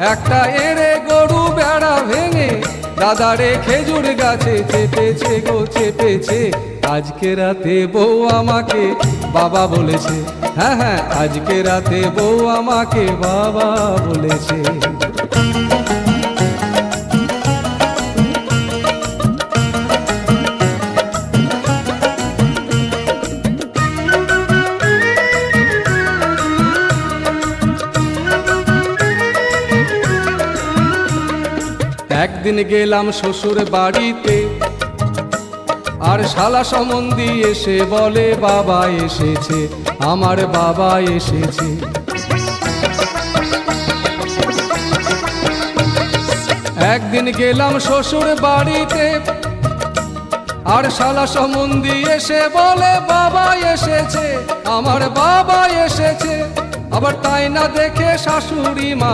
একটা এড়ে গরু বেড়া ভেঙে, দাদারে খেজুর গাছে চেপেছে গো, চেপেছে। আজকে রাতে বউ আমাকে বাবা বলেছে। হ্যাঁ হ্যাঁ আজকে রাতে বউ আমাকে বাবা বলেছে। একদিন গেলাম শ্বশুর বাড়িতে, আর শালা সম্বন্ধী এসে বলে, বাবা এসেছে, আমার বাবা এসেছে। একদিন গেলাম শ্বশুর বাড়িতে, আর শালা সম্বন্ধী এসে বলে, বাবা এসেছে, আমার বাবা এসেছে। আবার তাই না দেখে শাশুড়ি মা